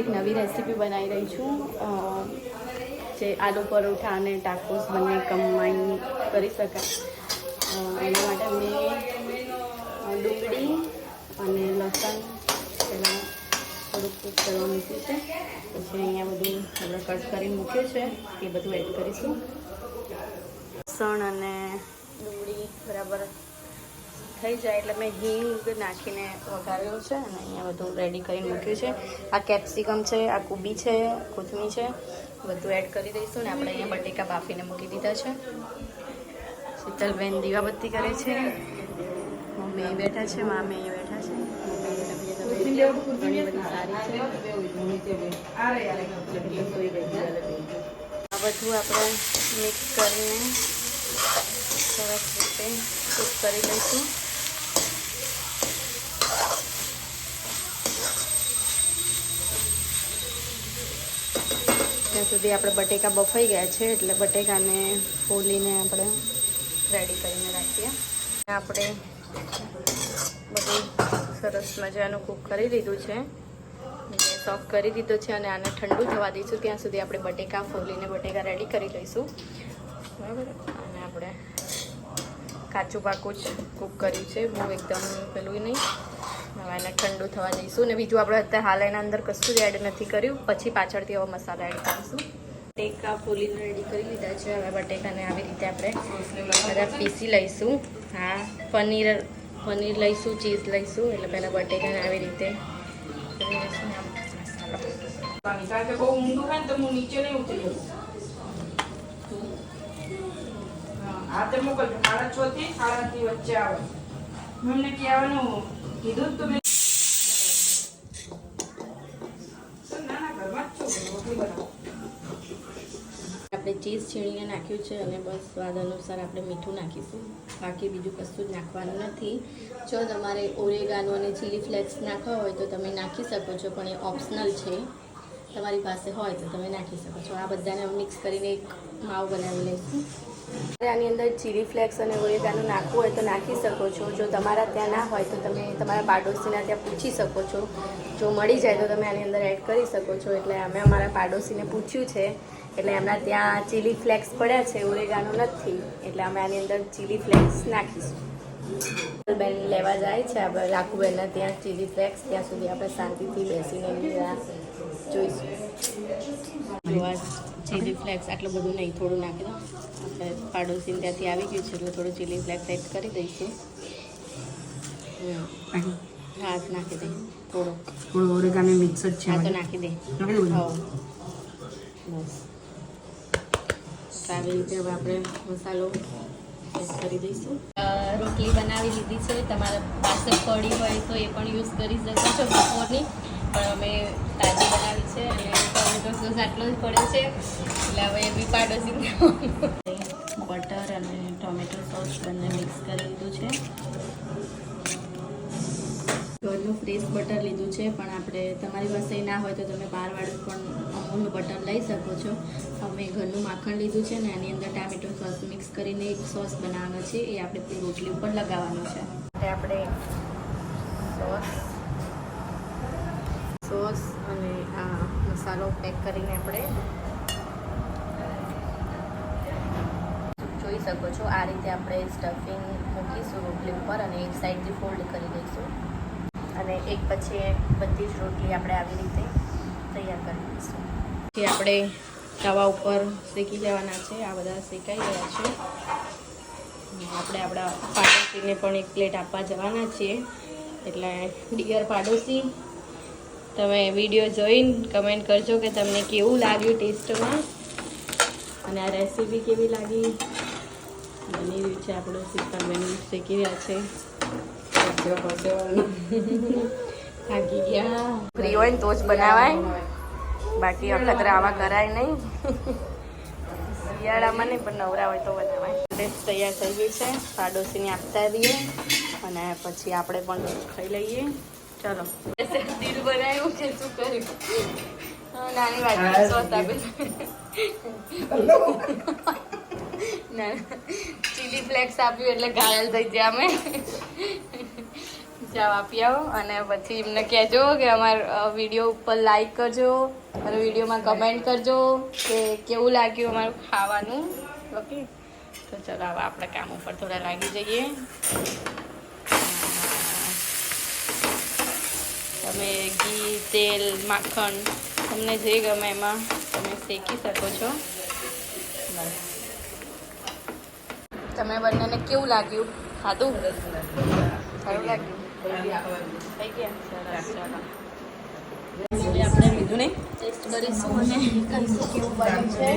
એક નવી રેસીપી બનાવી રહી છું જે આલુ પરોઠા અને ટાકોસ બંને કમ્બાઈન કરી શકાય. એના માટે મેં ડુંગળી અને લસણ પહેલાં થોડુંક કૂક કરવા મૂક્યું છે. પછી અહીંયા બધું આપણે કટ કરીને મૂક્યું છે. એ બધું એડ કરીશું. લસણ અને ડુંગળી બરાબર થઈ જાય એટલે મેં હિંગ નાખીને વઘાર્યો છે અને અહીંયા બધું રેડી કરીને મૂક્યું છે. આ કેપ્સિકમ છે, આ કુબી છે કોથમી છે, બધું એડ કરી દઈશું ને આપણે અહીંયા બટેકા બાફીને મૂકી દીધા છે. શીતલબેન દીવાબત્તી કરે છે. મમ્મી બેઠા છે, મામી બેઠા છે. આ બધું આપણે મિક્સ કરીને સરસ રીતે કૂક કરી લઈશું. ત્યાં સુધી આપણે બટેકા બફાઈ ગયા છે, એટલે બટેકાને ફોલીને આપણે રેડી કરીને રાખીએ. આપણે બધું સરસ મજાનું કૂક કરી લીધું છે. ગેસ ઓફ કરી દીધો છે અને આને ઠંડુ થવા દઈશું. ત્યાં સુધી આપણે બટેકા ફોલીને બટેકા રેડી કરી લઈશું. બરાબર? અને આપણે કાચું પાકું જ કૂક કર્યું છે. બહુ એકદમ પેલું નહીં. હવે એને ઠંડુ થવા દઈશું ને બીજું આપણે અત્યારે હાલ એના અંદર કશું જ એડ નથી કર્યું. પછી પાછળથી હવે મસાલા એડ કરીશું. બટેકા ફૂલીને રેડી કરી લીધા છે. હવે બટેકાને આવી રીતે આપણે બધા પીસી લઈશું. હા, પનીર પનીર લઈશું, ચીઝ લઈશું. એટલે પહેલાં બટેકાને આવી રીતે કરી સાડા છ થી સાડા વચ્ચે આવે. એમને કહેવાનું આપણે ચીઝ છીણીને નાખ્યું છે અને બસ સ્વાદ અનુસાર આપણે મીઠું નાખીશું. બાકી બીજું કશું જ નાખવાનું નથી. જો તમારે ઓરેગાનો અને ચીલી ફ્લેક્સ નાખવા હોય તો તમે નાખી શકો છો, પણ એ ઓપ્શનલ છે. તમારી પાસે હોય તો તમે નાખી શકો છો. આ બધાને મિક્સ કરીને એક માવ બનાવી લઈશું. આની અંદર ચીલી ફ્લેક્સ અને ઓરેગાનો નાખવું હોય તો નાખી શકો છો. જો તમારા ત્યાં ના હોય તો તમે તમારા પાડોશીના ત્યાં પૂછી શકો છો. જો મળી જાય તો તમે આની અંદર એડ કરી શકો છો. એટલે અમે અમારા પાડોશીને પૂછ્યું છે. એટલે એમના ત્યાં ચીલી ફ્લેક્સ પડ્યા છે, ઓરેગાનો નથી. એટલે અમે આની અંદર ચીલી ફ્લેક્સ નાખીશું. બેન લેવા જાય છે આપણે રાખુબેનના ત્યાં ચીલી ફ્લેક્સ ત્યાં સુધી આપણે શાંતિથી બેસીને જોઈશું. ચીલી ફ્લેક્સ આટલું બધું નહીં થોડું નાખી દો આપણે પાડોશી ત્યાંથી આવી ગયું છે એટલે થોડું ચીલી ફ્લેક્સ એડ કરી દઈશું. હા નાખી દે થોડું. મિક્સ જ હા તો નાખી દે. બસ. આવી રીતે હવે આપણે મસાલો કરી દઈશું. રોટલી બનાવી લીધી છે. તમારા પાસે કડી હોય તો એ પણ યુઝ કરી શકો છો બપોરની. પણ અમે તાજી બનાવી છે અને ટોમેટો સોસ આટલો જ પડ્યો છે. એટલે હવે એ બી પાડોશી બટર અને ટોમેટો સોસ બંને મિક્સ કરી લીધું છે. ઘરનું ફ્રેશ બટર લીધું છે, પણ આપણે તમારી પાસે ના હોય તો તમે બહારવાળું પણ અમૂલનું બટર લઈ શકો છો. અમે ઘરનું માખણ લીધું છે ને એની અંદર ટામેટો સોસ મિક્સ કરીને એક સોસ બનાવવાનો છે. એ આપણે રોટલી ઉપર લગાવવાનો છે. આપણે સોસ સોસ અને આ મસાલો પેક કરીને આપણે જોઈ શકો છો. આ રીતે આપણે સ્ટફિંગ મૂકીશું રોટલી ઉપર અને એક સાઈડથી ફોલ્ડ કરી દઈશું. અને એક પછી એક બધી જ રોટલી આપણે આવી રીતે તૈયાર કરી દઈશું. પછી આપણે તવા ઉપર શેકી લેવાના છે. આ બધા શેકાઈ ગયા છે. આપણે આપણા પાડોશીને પણ એક પ્લેટ આપવા જવાના છીએ. એટલે ડિયર પાડોશી તમે વીડિયો જોઈને કમેન્ટ કરજો કે તમને કેવું લાગ્યું ટેસ્ટમાં. અને આ રેસીપી કેવી લાગી? બની રહ્યું છે આપણું સીતાબેન શેકી રહ્યા છે? થાકી ગયા. ફ્રી હોય ને તો જ બનાવાય. બાકી અખતરા આવા કરાય નહીં. શિયાળામાં નહીં પણ નવરા હોય તો બનાવાય. ટેસ્ટ તૈયાર થઈ ગઈ છે. પાડોશીને આપતા દઈએ અને પછી આપણે પણ ખાઈ લઈએ. ચલો. દિલ બનાવ્યું છે શું કર્યું? હા, નાની વાત સોસ આપે ના ચીલી ફ્લેક્સ આપ્યું એટલે ઘાયલ થઈ ગયા અમે. જવાબ આપી આવો. અને પછી એમને કહેજો કે અમારા વીડિયો ઉપર લાઈક કરજો અને વિડીયોમાં કમેન્ટ કરજો કે કેવું લાગ્યું અમારું ખાવાનું. ઓકે તો ચલો હવે આપણે કામ ઉપર થોડા લાગી જઈએ તમે ઘી તેલ માખણ તમને જે ગમે એમાં તમે શેકી શકો છો. તમે બંનેને કેવું લાગ્યું? ખાધું? સારું લાગ્યું. થઈ ગયા? સરસ ચાલો આપણે મીઠું નહીં? ટેસ્ટ કરીશું અને કહીશું કેવું બન્યું છે.